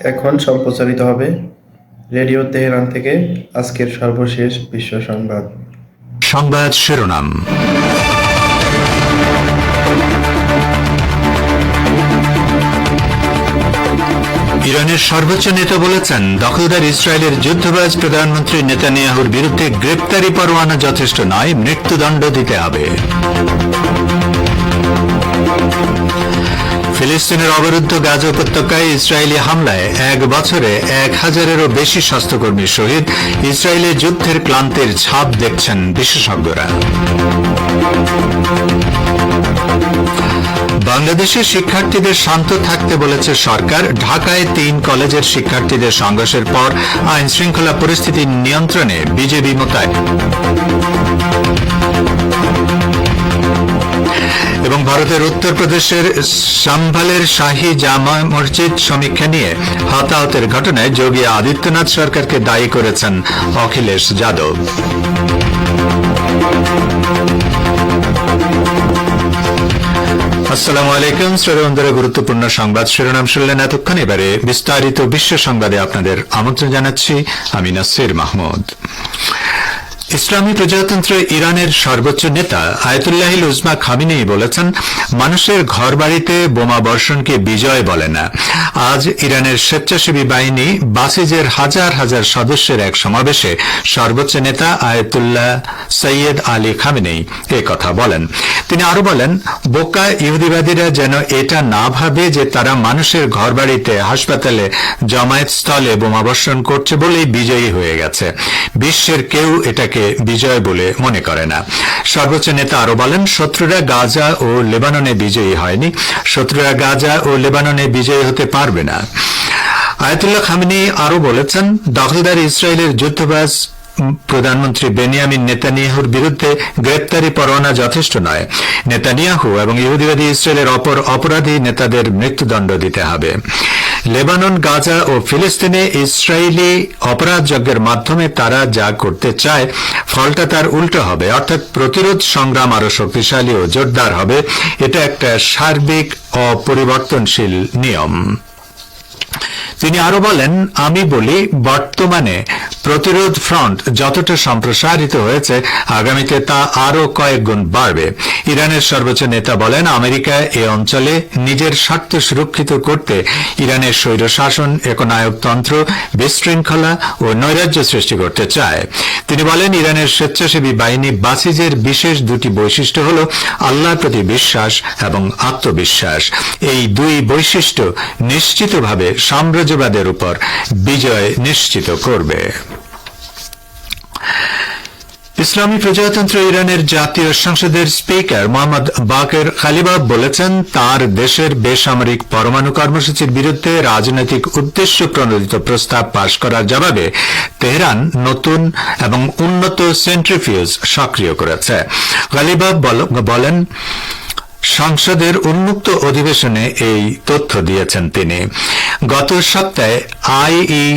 এখন সম্প্রচারিত হবে রেডিও তেহরান থেকে আজকের সর্বশেষ বিশ্ব সংবাদ। সংবাদ শিরোনাম। ইরানের সর্বোচ্চ নেতা বলেছেন, দখলদার ইসরায়েলের যুদ্ধবাজ প্রধানমন্ত্রী নেতানিয়াহুর বিরুদ্ধে গ্রেপ্তারি পরোয়ানা যথেষ্ট নয়, মৃত্যুদণ্ড দিতে হবে। ফিলিস্তিনের অবরুদ্ধ গাজা উপত্যকায় ইসরায়েলি হামলায় এক বছরে এক হাজারেরও বেশি স্বাস্থ্যকর্মী শহীদ ইসরায়েলের যুদ্ধের ক্লান্তির ছাপ দেখছেন বিশেষজ্ঞরা। বাংলাদেশের শিক্ষার্থীদের শান্ত থাকতে বলেছে সরকার। ঢাকায় তিন কলেজের শিক্ষার্থীদের সংঘর্ষের পর আইন শৃঙ্খলা পরিস্থিতি নিয়ন্ত্রণে বিজেপি মোতায়েন। এবং ভারতের উত্তরপ্রদেশের সম্ভালের শাহী জামা মসজিদ সমীক্ষা নিয়ে হতাহতের ঘটনায় যোগী আদিত্যনাথ সরকারকে দায়ী করেছেন অখিলেশ যাদব। আসসালামু আলাইকুম, শ্রোতা গুরুত্বপূর্ণ সংবাদ শিরোনাম শুনলেন এতক্ষণ এবারে বিস্তারিত বিশ্ব সংবাদে আপনাদের আমন্ত্রণ জানাচ্ছি আমি নাসির মাহমুদ। ইসলামী প্রজাতন্ত্র ইরানের সর্বোচ্চ নেতা আয়তুল্লাহিল উজমা খামিনি বলেছেন, মানুষের ঘরবাড়িতে বোমা বর্ষণকে বিজয় বলে না। আজ ইরানের স্বেচ্ছাসেবী বাহিনী বাসিজের হাজার হাজার সদস্যের এক সমাবেশে সর্বোচ্চ নেতা আয়তুল্লাহ সৈয়দ আলী খামিনি এ কথা বলেন। তিনি আরও বলেন, বোকা ইহুদিবাদীরা যেন এটা না ভাবে যে তারা মানুষের ঘর বাড়িতে হাসপাতালে, জমায়েত স্থলে বোমাবর্ষণ করছে বলেই বিজয়ী হয়ে গেছে। বিশ্বের কেউ এটাকে বিজয় বলে মনে করে না। সর্বোচ্চ নেতা আরও বলেন, শত্রুরা গাজা ও লেবাননে বিজয়ী হয়নি। শত্রুরা গাজা ও লেবাননে বিজয়ী হতে পারবে না। আয়াতুল্লাহ খামিনি আরও বলেছেন, দখলদার ইসরায়েলের যুদ্ধবাজ প্রধানমন্ত্রী বেনিয়ামিন নেতানিয়াহুর বিরুদ্ধে গ্রেপ্তারি পরোয়ানা যথেষ্ট নয়। নেতানিয়াহু এবং ইহুদিবাদী ইসরায়েলের অপর অপরাধী নেতাদের মৃত্যুদণ্ড দিতে হবে। লেবানন, গাজা ও ফিলিস্তিনে ইসরায়েলি অপরাধ যজ্ঞের মাধ্যমে তারা যা করতে চায়, ফলটা তার উল্টো হবে। অর্থাৎ প্রতিরোধ সংগ্রাম আরও শক্তিশালী ও জোরদার হবে। এটা একটা সার্বিক অপরিবর্তনশীল নিয়ম। তিনি আরও বলেন, আমি বলি, বর্তমানে প্রতিরোধ ফ্রন্ট যতটা সম্প্রসারিত হয়েছে, আগামীতে তা আরও কয়েক গুণ বাড়বে। ইরানের সর্বোচ্চ নেতা বলেন, আমেরিকা এ অঞ্চলে নিজের স্বার্থ সুরক্ষিত করতে ইরানের স্বৈরশাসন একনায়কতন্ত্র বিশৃঙ্খলা ও নৈরাজ্য সৃষ্টি করতে চায়। তিনি বলেন, ইরানের স্বেচ্ছাসেবী বাহিনী বাসিজের বিশেষ দুটি বৈশিষ্ট্য হল আল্লাহর প্রতি বিশ্বাস এবং আত্মবিশ্বাস। এই দুই বৈশিষ্ট্য নিশ্চিতভাবে সাম্রাজ্যবাদের উপর বিজয় নিশ্চিত করবে। ইসলামী প্রজাতন্ত্র ইরানের জাতীয় সংসদের স্পিকার মোহাম্মদ বাকের খালিবাব বলেছেন, তার দেশের বেসামরিক পরমাণু কর্মসূচির বিরুদ্ধে রাজনৈতিক উদ্দেশ্য প্রণোদিত প্রস্তাব পাশ করার জবাবে তেহরান নতুন এবং উন্নত সেন্ট্রিফিউজ সক্রিয় করেছে। খালিবাব বলেন সংসদের উন্মুক্ত অধিবেশনে এই তথ্য দিয়েছেন তিনি। গত সপ্তাহে আইই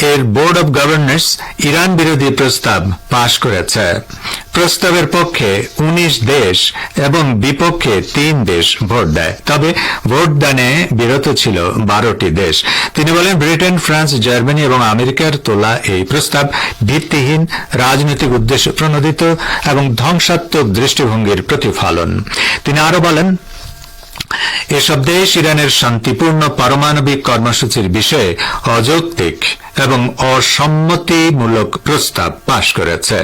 এর বোর্ড অব গভর্নর্স ইরান বিরোধী প্রস্তাব পাশ করেছে। প্রস্তাবের পক্ষে ১৯ দেশ এবং বিপক্ষে তিন দেশ ভোট দেয়। তবে ভোটদানে বিরত ছিল বারোটি দেশ। তিনি বলেন, ব্রিটেন, ফ্রান্স, জার্মানি এবং আমেরিকার তোলা এই প্রস্তাব ভিত্তিহীন, রাজনৈতিক উদ্দেশ্য প্রণোদিত এবং ধ্বংসাত্মক দৃষ্টিভঙ্গির প্রতিফলন। তিনি আরও বলেন এসব দেশ ইরানের শান্তিপূর্ণ পারমাণবিক কর্মসূচির বিষয়ে অযৌক্তিক এবং অসম্মতিমূলক প্রস্তাব পাশ করেছে।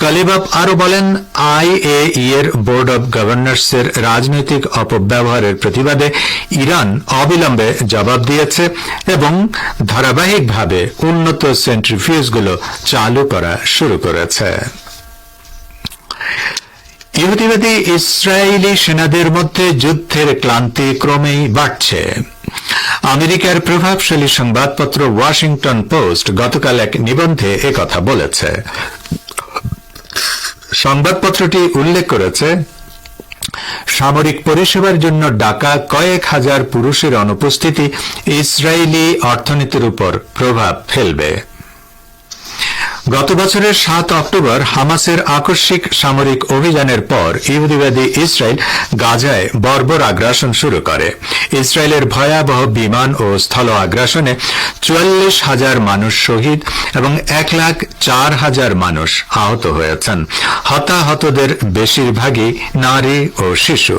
কালিবাব আরও বলেন আইএই এর বোর্ড অব গভর্নর্সের রাজনৈতিক অপব্যবহারের প্রতিবাদে ইরান অবিলম্বে জবাব দিয়েছে এবং ধারাবাহিকভাবে উন্নত সেন্ট্রিফিউজগুলো চালু করা শুরু করেছে। ইহুদিবাদী ইসরায়েলি সেনাদের মধ্যে যুদ্ধের ক্লান্তি ক্রমেই বাড়ছে। আমেরিকার প্রভাবশালী সংবাদপত্র ওয়াশিংটন পোস্ট গতকাল এক নিবন্ধে একথা বলেছে। সংবাদপত্রটি উল্লেখ করেছে, সামরিক পরিষেবার জন্য ডাকা কয়েক হাজার পুরুষের অনুপস্থিতি ইসরায়েলি অর্থনীতির উপর প্রভাব ফেলবে। গত বছরের সাত অক্টোবর হামাসের আকস্মিক সামরিক অভিযানের পর ইহুদিবাদী ইসরায়েল গাজায় বর্বর আগ্রাসন শুরু করে। ইসরায়েলের ভয়াবহ বিমান ও স্থল আগ্রাসনে চুয়াল্লিশ হাজার মানুষ শহীদ এবং এক লাখ চার হাজার মানুষ আহত হয়েছেন। হতাহতদের বেশিরভাগই নারী ও শিশু।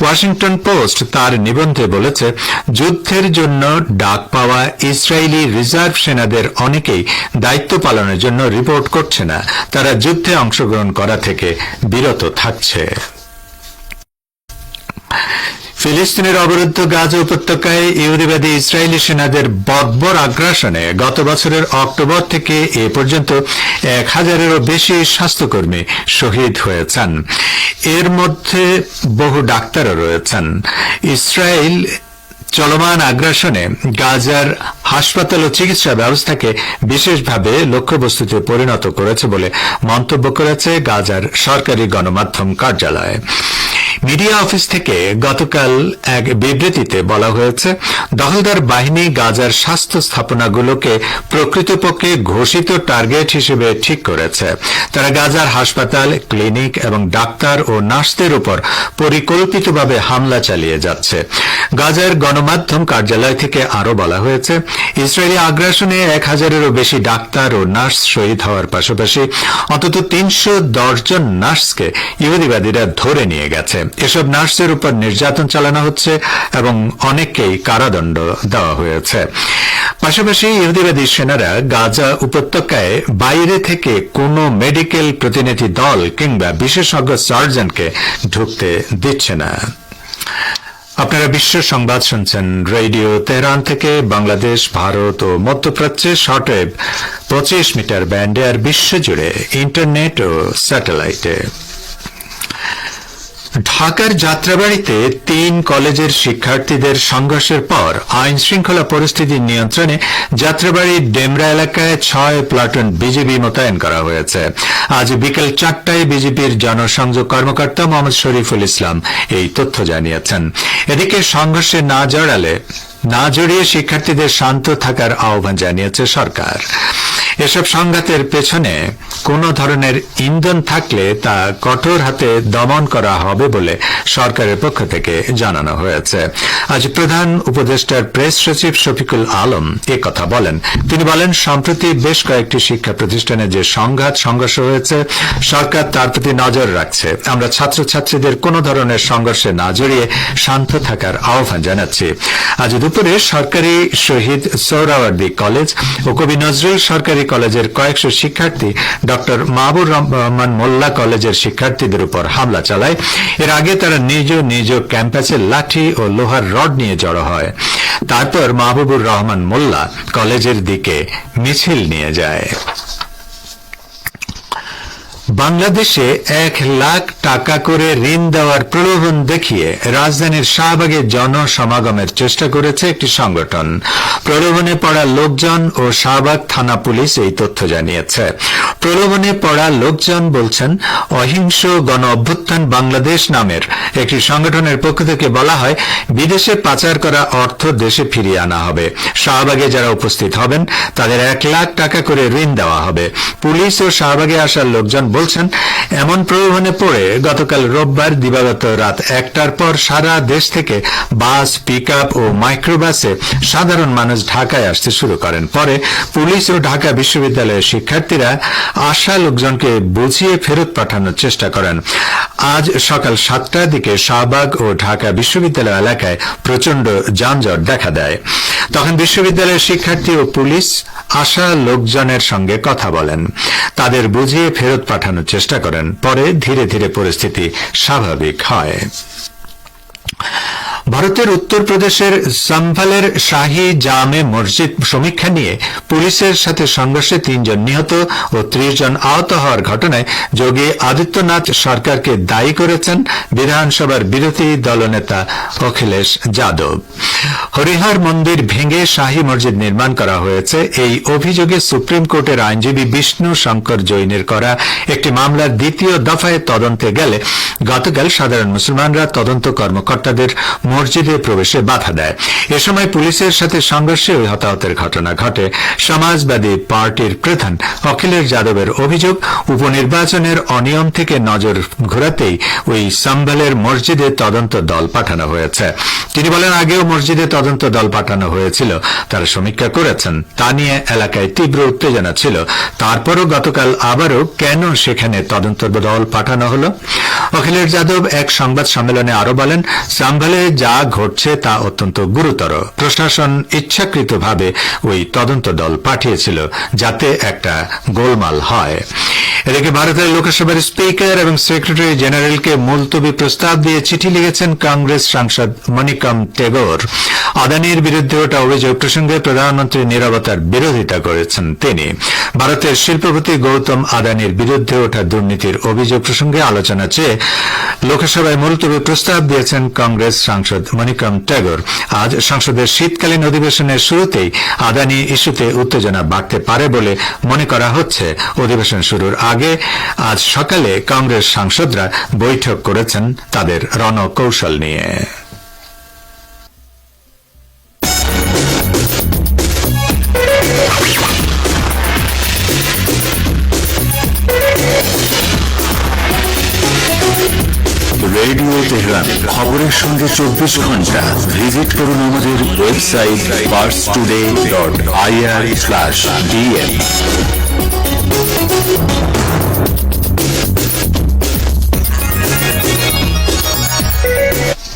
ওয়াশিংটন পোস্ট তার নিবন্ধে বলেছে, যুদ্ধের জন্য ডাক পাওয়া ইসরায়েলি রিজার্ভ সেনাদের অনেকেই দায়িত্ব পালনের জন্য রিপোর্ট করছে না। তারা যুদ্ধে অংশগ্রহণ করা থেকে বিরত থাকছে। ফিলিস্তিনের অবরুদ্ধ গাজা উপত্যকায় ইহুদিবাদী ইসরায়েলি সেনাদের বর্বর আগ্রাসনে গত বছরের অক্টোবর থেকে এ পর্যন্ত এক হাজারেরও বেশি স্বাস্থ্যকর্মী শহীদ হয়েছেন। এর মধ্যে বহু ডাক্তারও রয়েছেন। ইসরায়েল চলমান আগ্রাসনে গাজার হাসপাতাল ও চিকিৎসা ব্যবস্থাকে বিশেষভাবে লক্ষ্যবস্তুতে পরিণত করেছে বলে মন্তব্য করেছে গাজার সরকারি গণমাধ্যম কার্যালয়। মিডিয়া অফিস থেকে গতকাল এক বিবৃতিতে বলা হয়েছে, দখলদার বাহিনী গাজার স্বাস্থ্য স্থাপনাগুলোকে প্রকৃতপক্ষে ঘোষিত টার্গেট হিসেবে ঠিক করেছে। তারা গাজার হাসপাতাল, ক্লিনিক এবং ডাক্তার ও নার্সদের উপর পরিকল্পিতভাবে হামলা চালিয়ে যাচ্ছে। গাজার গণমাধ্যম কার্যালয় থেকে আরও বলা হয়েছে, ইসরায়েলি আগ্রাসনে এক হাজারেরও বেশি ডাক্তার ও নার্স শহীদ হওয়ার পাশাপাশি অন্তত তিনশো জন নার্সকে ইহুদিবাদীরা ধরে নিয়ে গেছে। এসব নার্সের উপর নির্যাতন চালানো হচ্ছে এবং অনেককেই কারাদণ্ড দেওয়া হয়েছে। পাশাপাশি ইহুদিবাদী সেনারা গাজা উপত্যকায় বাইরে থেকে কোনো মেডিকেল প্রতিনিধি দল কিংবা বিশেষজ্ঞ সার্জনকে ঢুকতে দিচ্ছে না। আপনারা বিশ্ব সংবাদ শুনছেন রেডিও তেহরান থেকে বাংলাদেশ, ভারত ও মধ্যপ্রাচ্যে শর্টওয়েভ পঁচিশ মিটার ব্যান্ডে আর বিশ্বজুড়ে ইন্টারনেট ও স্যাটেলাইটে। ঢাকার যাত্রাবাড়িতে তিন কলেজের শিক্ষার্থীদের সংঘর্ষের পর আইন শৃঙ্খলা পরিস্থিতির নিয়ন্ত্রণে যাত্রাবাড়ির ডেমরা এলাকায় ছয় প্লাটুন বিজেপি মোতায়েন করা হয়েছে। আজ বিকেল চারটায় বিজেপির জনসংযোগ কর্মকর্তা মোহাম্মদ শরীফুল ইসলাম এই তথ্য জানিয়েছেন। এদিকে সংঘর্ষে না জড়ালে না জড়িয়ে শিক্ষার্থীদের শান্ত থাকার আহ্বান জানিয়েছে সরকার। এসব সংঘাতের পেছনে কোনো ধরনের ইন্ধন থাকলে তা কঠোর হাতে দমন করা হবে বলে সরকারের পক্ষ থেকে জানানো হয়েছে। আজ প্রধান উপদেষ্টার প্রেস সচিব শফিকুল আলম এ কথা বলেন। তিনি বলেন, সম্প্রতি বেশ কয়েকটি শিক্ষা প্রতিষ্ঠানে যে সংঘাত, সংঘর্ষ হয়েছে, সরকার তার প্রতি নজর রাখছে। আমরা ছাত্রছাত্রীদের কোনো ধরনের সংঘর্ষে না জড়িয়ে শান্ত থাকার আহ্বান জানাচ্ছি। আজ দুপুরে সরকারি শহীদ সোহরাওয়ার্দী কলেজ ও কবি নজরুল সরকারি কলেজের কয়েকশো শিক্ষার্থী ডক্টর মাহবুর রহমান মোল্লা কলেজের শিক্ষার্থীদের উপর হামলা চালায়। এর আগে তারা নিজ নিজ ক্যাম্পাসে লাঠি ও লোহার রড নিয়ে জড়ো হয়। তারপর মাহবুবুর রহমান মোল্লা কলেজের দিকে মিছিল নিয়ে যায়। বাংলাদেশে এক লাখ টাকা করে ঋণ দেওয়ার প্রলোভন দেখিয়ে রাজধানীর শাহবাগে জনসমাগমের চেষ্টা করেছে একটি সংগঠন। প্রলোভনে পড়া লোকজন ও শাহবাগ থানা পুলিশ এই তথ্য জানিয়েছে। প্রলোভনে পড়া লোকজন বলছেন, অহিংস গণ অভ্যুত্থান বাংলাদেশ নামের একটি সংগঠনের পক্ষ থেকে বলা হয়, বিদেশে পাচার করা অর্থ দেশে ফিরিয়ে আনা হবে। শাহবাগে যারা উপস্থিত হবেন, তাদের এক লাখ টাকা করে ঋণ দেওয়া হবে। পুলিশ ও শাহবাগে আসার লোকজন বলছেন, এমন প্রলোভনে পড়ে গতকাল রোববার দিবাগত রাত একটার পর সারা দেশ থেকে বাস পিক ও মাইক্রোবাসে সাধারণ মানুষ ঢাকায় আসতে শুরু করেন। পরে পুলিশ ও ঢাকা বিশ্ববিদ্যালয়ের শিক্ষার্থীরা আসা লোকজনকে বুঝিয়ে ফেরত পাঠানোর চেষ্টা করেন। আজ সকাল সাতটার দিকে শাহবাগ ও ঢাকা বিশ্ববিদ্যালয় এলাকায় প্রচণ্ড যানজট দেখা দেয়। তখন বিশ্ববিদ্যালয়ের শিক্ষার্থী ও পুলিশ আসা লোকজনের সঙ্গে কথা বলেন। তাদের বুঝিয়ে ফেরত পাঠানোর চেষ্টা করেন। পরে ধীরে ধীরে পরিস্থিতি স্বাভাবিক হয়। ভারতের উত্তরপ্রদেশের সম্ভালের শাহী জামে মসজিদ সমীক্ষা নিয়ে পুলিশের সাথে সংঘর্ষে তিনজন নিহত ও ত্রিশ জন আহত হওয়ার ঘটনায় যোগী আদিত্যনাথ সরকারকে দায়ী করেছেন বিধানসভার বিরোধী দলনেতা অখিলেশ যাদব। হরিহর মন্দির ভেঙে শাহী মসজিদ নির্মাণ করা হয়েছে। এই অভিযোগে সুপ্রিম কোর্টের আইনজীবী বিষ্ণু শঙ্কর জৈনের করা একটি মামলার দ্বিতীয় দফায় তদন্তে গেলে গতকাল সাধারণ মুসলমানরা তদন্ত কর্মকর্তাদের মসজিদে প্রবেশে বাধা দেয়। এ সময় পুলিশের সাথে সংঘর্ষে ওই হতাহতের ঘটনা ঘটে। সমাজবাদী পার্টির প্রধান অখিলেশ যাদবের অভিযোগ, উপনির্বাচনের অনিয়ম থেকে নজর ঘোরাতেই ওই সাম্ভালের মসজিদে তদন্ত দল পাঠানো হয়েছে। তিনি বলেন, আগেও মসজিদে তদন্ত দল পাঠানো হয়েছিল। তারা সমীক্ষা করেছেন। তা নিয়ে এলাকায় তীব্র উত্তেজনা ছিল। তারপরও গতকাল আবারও কেন সেখানে তদন্ত দল পাঠানো হল? অখিলেশ যাদব এক সংবাদ সম্মেলনে আরও বলেন সাম্ভালে যা ঘটছে তা অত্যন্ত গুরুতর। প্রশাসন ইচ্ছাকৃতভাবে ওই তদন্ত দল পাঠিয়েছিল যাতে একটা গোলমাল হয়। এদিকে ভারতের লোকসভার স্পিকার এবং সেক্রেটারি জেনারেলকে মুলতবি প্রস্তাব দিয়ে চিঠি লিখেছেন কংগ্রেস সাংসদ মণিকম টেগোর। আদানির বিরুদ্ধে ওঠা অভিযোগ প্রসঙ্গে প্রধানমন্ত্রী নিরবতার বিরোধিতা করেছেন তিনি। ভারতের শিল্পপতি গৌতম আদানির বিরুদ্ধে ওঠা দুর্নীতির অভিযোগ প্রসঙ্গে আলোচনা চেয়ে লোকসভায় মুলতবি প্রস্তাব দিয়েছেন কংগ্রেস সাংসদ মণিকম ট্যাগর। আজ সংসদের শীতকালীন অধিবেশনের শুরুতেই আদানি ইস্যুতে উত্তেজনা বাড়তে পারে বলে মনে করা হচ্ছে। অধিবেশন শুরুর আগে আজ সকালে কংগ্রেস সাংসদরা বৈঠক করেছেন তাদের রণকৌশল নিয়ে। রেডিও খবরের সঙ্গে চব্বিশ ঘণ্টা। ভিজিট করুন আমাদের ওয়েবসাইট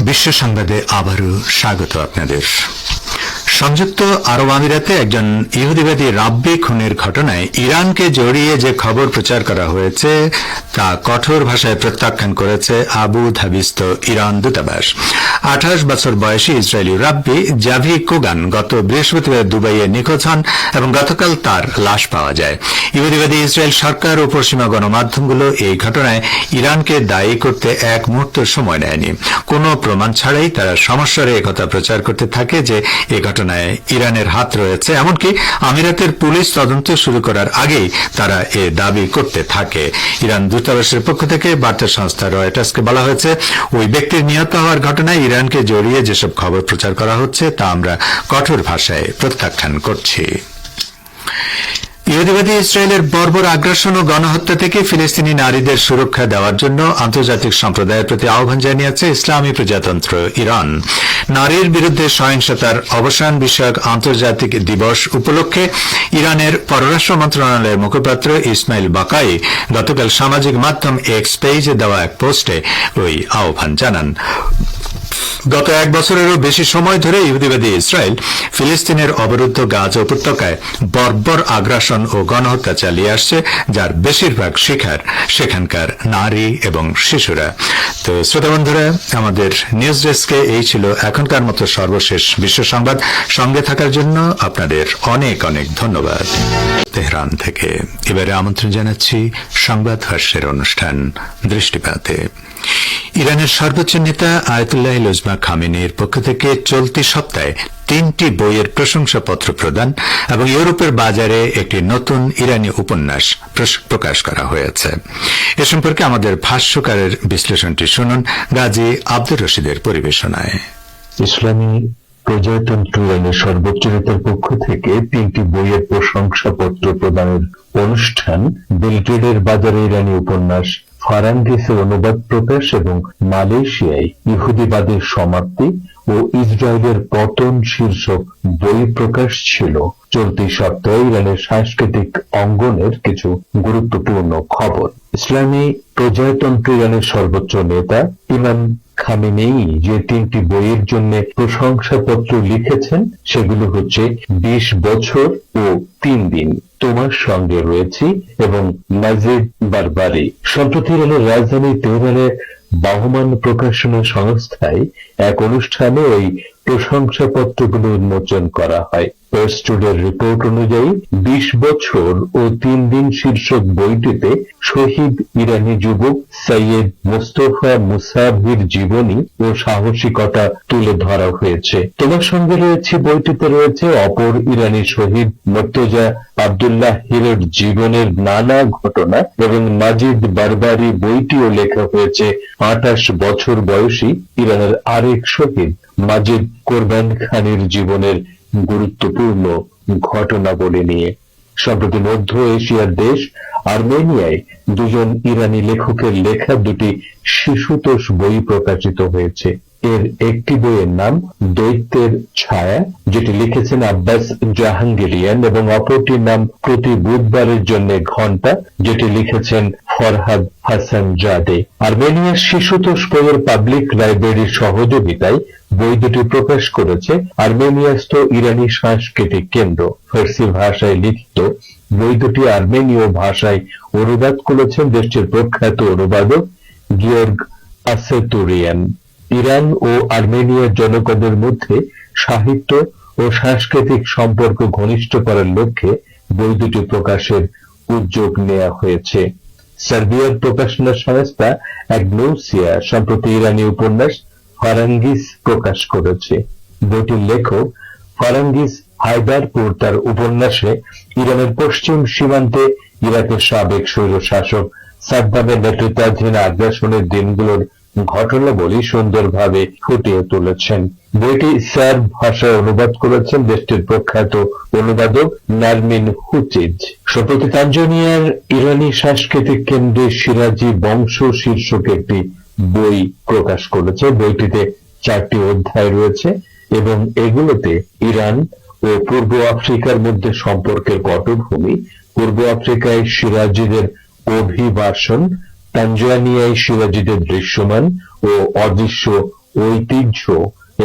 বিশ্ব সংবাদে আবারও স্বাগত আপনাদের। সংযুক্ত আরব আমিরাতে একজন ইহুদিবাদী রাব্বি খুনের ঘটনায় ইরানকে জড়িয়ে যে খবর প্রচার করা হয়েছে তা কঠোর ভাষায় প্রত্যাখ্যান করেছে আবু ধাবিস্ত ইরান দূতাবাস। আঠাশ বছর বয়সী ইসরায়েলি রাব্বি জাভি কোগান গত বৃহস্পতিবার দুবাইয়ে নিখোঁজ হন এবং গতকাল তার লাশ পাওয়া যায়। ইহুদিবাদী ইসরায়েল সরকার ও পশ্চিমা গণমাধ্যমগুলো এই ঘটনায় ইরানকে দায়ী করতে এক মুহূর্ত সময় নেয়নি। কোনো প্রমাণ ছাড়াই তারা সমস্যারে একথা প্রচার করতে থাকে যে এ ঘটনায় ইরানের হাত রয়েছে। এমনকি আমিরাতের পুলিশ তদন্ত শুরু করার আগেই তারা এ দাবি করতে থাকে। ইরান দূতাবাসের পক্ষ থেকে বার্তা সংস্থা রয়টার্সকে বলা হয়েছে, ওই ব্যক্তির নিহত হওয়ার ঘটনায় ইরানকে জড়িয়ে যেসব খবর প্রচার করা হচ্ছে তা আমরা কঠোর ভাষায় প্রত্যাখ্যান করছি। ইহুদিবাদী ইসরায়েলের বর্বর আগ্রাসন ও গণহত্যা থেকে ফিলিস্তিনি নারীদের সুরক্ষা দেওয়ার জন্য আন্তর্জাতিক সম্প্রদায়ের প্রতি আহ্বান জানিয়েছে ইসলামী প্রজাতন্ত্র ইরান। নারীর বিরুদ্ধে সহিংসতার অবসান বিষয়ক আন্তর্জাতিক দিবস উপলক্ষে ইরানের পররাষ্ট্র মন্ত্রণালয়ের মুখপাত্র ইসমাইল বাকাই গতকাল সামাজিক মাধ্যম এক্স পেজে দেওয়া এক পোস্টে ওই আহ্বান জানান। গত এক বছরেরও বেশি সময় ধরে ইহুদিবাদী ইসরায়েল ফিলিস্তিনের অবরুদ্ধ গাজ উপত্যকায় বর্বর আগ্রাসন ও গণহত্যা চালিয়ে আসছে, যার বেশিরভাগ শিকার সেখানকার নারী এবং শিশুরা। তো শ্রোতা বন্ধুরা, আমাদের নিউজ ডেস্কে এই ছিল এখনকার মতো সর্বশেষ বিশ্ব সংবাদ। সঙ্গে থাকার জন্য আপনাদের অনেক অনেক ধন্যবাদ। তেহরান থেকে এবারে আমন্ত্রণ জানাচ্ছি সংবাদ হর্ষের অনুষ্ঠান দৃষ্টিপাতে। ইরানের সর্বোচ্চ নেতা আয়তুল্লাহ লুজমা খামেনির পক্ষ থেকে চলতি সপ্তাহে তিনটি বইয়ের প্রশংসাপত্র প্রদান এবং ইউরোপের বাজারে একটি নতুন ইরানি উপন্যাস প্রকাশ করা হয়েছে। এ সম্পর্কে আমাদের ভাষ্যকারের বিশ্লেষণটি শুনুন গাজী আব্দুর রশিদের পরিবেশনায়। ইসলামী প্রজাতন্ত্র আইনের সর্বোচ্চ নেতার পক্ষ থেকে তিনটি বইয়ের প্রশংসাপত্র প্রদানের অনুষ্ঠান বেলগ্রেডের বাজারে ইরানি উপন্যাস ফারাঙ্গিসে অনুবাদ প্রকাশ এবং মালয়েশিয়ায় ইহুদিবাদের সমাপ্তি ও ইসরায়েলের পতন শীর্ষক বই প্রকাশ ছিল। চলতি সপ্তাহে ইরানের সাংস্কৃতিক অঙ্গনের কিছু গুরুত্বপূর্ণ খবর। ইসলামী প্রজাতন্ত্র ইরানের সর্বোচ্চ নেতা ইমাম খামেনেই যে তিনটি বইয়ের জন্য প্রশংসাপত্র লিখেছেন, সেগুলো হচ্ছে বিশ বছর ও তিন দিন। তোমার সঙ্গে রয়েছি এবং নাজিদ বারবারি সম্প্রতি হল রাজধানী তেহরানে বাহমান প্রকাশনা সংস্থায় এক অনুষ্ঠানে ওই প্রশংসাপত্রগুলো উন্মোচন করা হয়। প্রেস রিপোর্ট অনুযায়ী বিশ বছর ও তিন দিন শীর্ষক বইটিতে শহীদ ইরানি যুবক সৈয়দ মোস্তফা মুসাভির জীবনী ও সাহসিকতা তুলে ধরা হয়েছে। তোমার সঙ্গে রয়েছে বইটিতে রয়েছে অপর ইরানি শহীদ মর্তজা আবদুল্লাহ হিরের জীবনের নানা ঘটনা এবং মাজিদ বারবারি বইটিও লেখা হয়েছে। আঠাশ বছর বয়সী ইরানের আরেক শহীদ মাজিদ কোরবান খানের জীবনের গুরুত্বপূর্ণ ঘটনাবলী নিয়ে। সম্প্রতি মধ্য এশিয়ার দেশ, আর্মেনিয়ায় দুজন ইরানি লেখকের লেখা দুটি শিশুতোষ বই প্রকাশিত হয়েছে। এর একটি বইয়ের নাম দৈত্যের ছায়া, যেটি লিখেছেন আব্বাস জাহাঙ্গীরিয়ান এবং অপরটির নাম প্রতি বুধবারের জন্য ঘণ্টা, যেটি লিখেছেন ফরহাদ হাসান জাদে, আর্মেনিয়ার শিশুতোষ বইয়ের পাবলিক লাইব্রেরির সহযোগিতায় বই দুটি প্রকাশ করেছে আর্মেনিয়াস্থ ইরানি সাংস্কৃতিক কেন্দ্র। ফার্সি ভাষায় লিখিত বই দুটি আর্মেনীয় ভাষায় অনুবাদ করেছেন দেশটির প্রখ্যাত অনুবাদক গিয়র্গ আসেতুরিয়ান। ইরান ও আর্মেনিয়ার জনগণের মধ্যে সাহিত্য ও সাংস্কৃতিক সম্পর্ক ঘনিষ্ঠ করার লক্ষ্যে বই দুটি প্রকাশের উদ্যোগ নেওয়া হয়েছে। সার্বিয়ার প্রকাশনা সংস্থা অ্যাগনোসিয়া সম্প্রতি ইরানি উপন্যাস ফারাঙ্গিস প্রকাশ করেছে। বইটির লেখক ফারাঙ্গিস হায়দারপুর তার উপন্যাসে ইরানের পশ্চিম সীমান্তে ইরাকের সাবেক স্বৈর শাসক সাদ্দামের নেতৃত্বাধীন আগ্রাসনের দিনগুলোর ঘটনাবলী সুন্দরভাবে ফুটিয়ে তুলেছেন। বইটি সার্ব ভাষায় অনুবাদ করেছেন দেশটির প্রখ্যাত অনুবাদক নারমিন হুচিজ। সম্প্রতি তানজানিয়ার ইরানি সাংস্কৃতিক কেন্দ্রে সিরাজি বংশ শীর্ষক একটি বই প্রকাশ করেছে। বইটিতে চারটি অধ্যায় রয়েছে এবং এগুলোতে ইরান ও পূর্ব আফ্রিকার মধ্যে সম্পর্কের পটভূমি। পূর্ব আফ্রিকায় সিরাজিদের অভিবাসন তানজানিয়ায় সিরাজিদের দৃশ্যমান ও অদৃশ্য ঐতিহ্য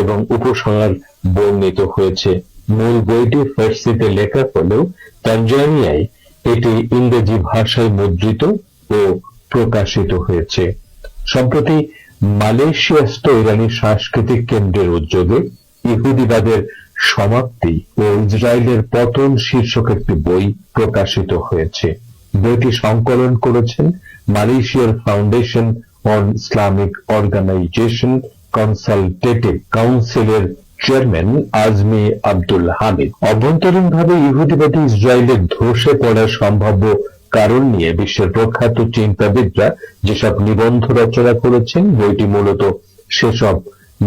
এবং উপসংহার বর্ণিত হয়েছে। মূল বইটি ফার্সিতে লেখা হলেও তানজানিয়ায় এটি ইংরেজি ভাষায় মুদ্রিত ও প্রকাশিত হয়েছে। সম্প্রতি মালয়েশিয়াস্থ ইরানি সাংস্কৃতিক কেন্দ্রের উদ্যোগে ইহুদিবাদের সমাপ্তি ও ইসরায়েলের পতন শীর্ষক একটি বই প্রকাশিত হয়েছে। বইটি সংকলন করেছেন মালয়েশিয়ার foundation on Islamic organisation consultative কাউন্সিলের চেয়ারম্যান আজমি আব্দুল হামিদ। অভ্যন্তরীণভাবে ইহুদিবাদী ইসরায়েলের ধসে পড়ার সম্ভাব্য কারণ নিয়ে বিশ্বের প্রখ্যাত চিন্তাবিদরা যেসব নিবন্ধ রচনা করেছেন, বইটি মূলত সেসব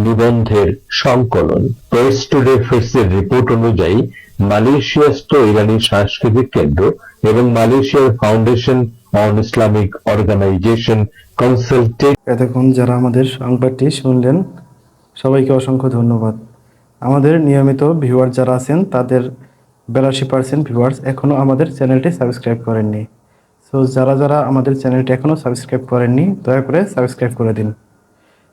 নিবন্ধের সংকলন। প্রেস টুডে ফেসের রিপোর্ট অনুযায়ী মালয়েশিয়াস্থ ইরানি সাংস্কৃতিক কেন্দ্র এবং মালয়েশিয়ার foundation on Islamic organization consultative এতক্ষণ যারা আমাদের সংবাদটি শুনলেন, সবাইকে অসংখ্য ধন্যবাদ। আমাদের নিয়মিত ভিউয়ার যারা আছেন, তাদের বিরাশি পার্সেন্ট ভিউয়ার্স এখনও আমাদের চ্যানেলটি সাবস্ক্রাইব করেননি। সো যারা যারা আমাদের চ্যানেলটি এখনও সাবস্ক্রাইব করেননি, দয়া করে সাবস্ক্রাইব করে দিন।